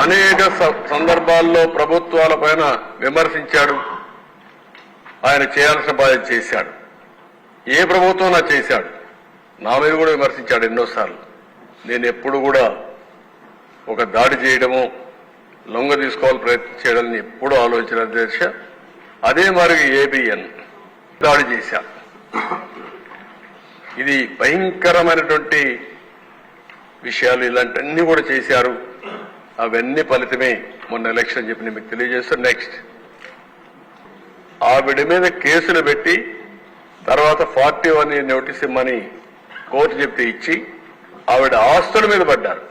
అనేక స- సందర్భాల్లో ప్రభుత్వాల పైన విమర్శించాడు. ఆయన చేయాల్సిన బాధ్యత చేశాడు. ఏ ప్రభుత్వం నా చేశాడు? నా మీద కూడా విమర్శించాడు ఎన్నోసార్లు. నేను ఎప్పుడు కూడా ఒక దాడి చేయడము లొంగ తీసుకోవాలి ప్రయత్నం చేయడాన్ని ఎప్పుడూ ఆలోచన అధ్యక్ష అదే మరి ఏబిఎన్ దాడి చేశా. ఇది భయంకరమైనటువంటి విషయాలు ఇలాంటివన్నీ కూడా చేశారు. అవన్నీ ఫలితమే. మొన్న ఎలక్షన్ చెప్పి నేను మీకు తెలియజేస్తాను నెక్స్ట్ ఆవిడ మీద కేసులు పెట్టి తర్వాత ఫార్టీ వన్ నోటీస్ ఇమ్మని కోర్టు చెప్తే ఇచ్చి ఆవిడ ఆస్తుల మీద పడ్డారు.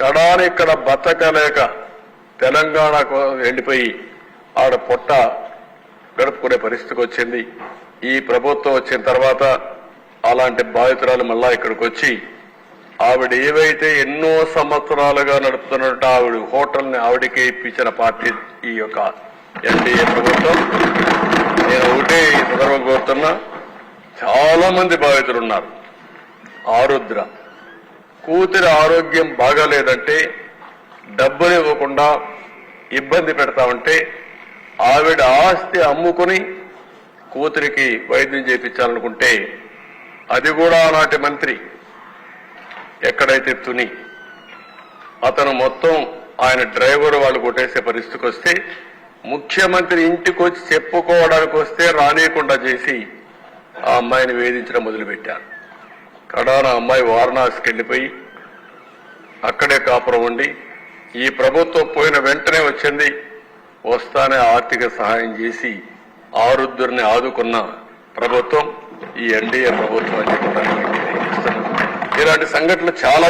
కడాని ఇక్కడ బతకలేక తెలంగాణకు వెళ్ళిపోయి ఆవిడ పొట్ట గడుపుకునే పరిస్థితికి వచ్చింది. ఈ ప్రభుత్వం వచ్చిన తర్వాత అలాంటి బాధితురాలు మళ్ళా ఇక్కడికి వచ్చి ఆవిడ ఏవైతే ఎన్నో సంవత్సరాలుగా నడుపుతున్నట్టు ఆవిడ హోటల్ని ఆవిడకే ఇప్పించిన పార్టీ ఈ యొక్క ఎన్డీఏ ప్రభుత్వం. నేను ఒకటే ఈ కోరుతున్నా చాలా మంది బాధితులు ఉన్నారు ఆరుద్ర. కూతురి ఆరోగ్యం బాగాలేదంటే డబ్బులు ఇవ్వకుండా ఇబ్బంది పెడతామంటే ఆవిడ ఆస్తి అమ్ముకుని కూతురికి వైద్యం చేయించాలనుకుంటే అది కూడా ఆనాటి మంత్రి ఎక్కడైతే తుని అతను మొత్తం ఆయన డ్రైవర్ వాళ్ళు కొట్టేసే పరిస్థితికి వస్తే ముఖ్యమంత్రి ఇంటికి వచ్చి చెప్పుకోవడానికి వస్తే రానియకుండా చేసి ఆ అమ్మాయిని వేధించడం మొదలుపెట్టారు. కడాన అమ్మాయి వారణాసికి వెళ్ళిపోయి అక్కడే కాపురం ఉండి ఈ ప్రభుత్వం పోయిన వెంటనే వచ్చింది వస్తానే ఆర్థిక సహాయం చేసి ఆరుద్దురిని ఆదుకున్న ప్రభుత్వం ఈ ఎన్డీఏ ప్రభుత్వం అని చెప్పడానికి. ఇలాంటి సంఘటనలు చాలా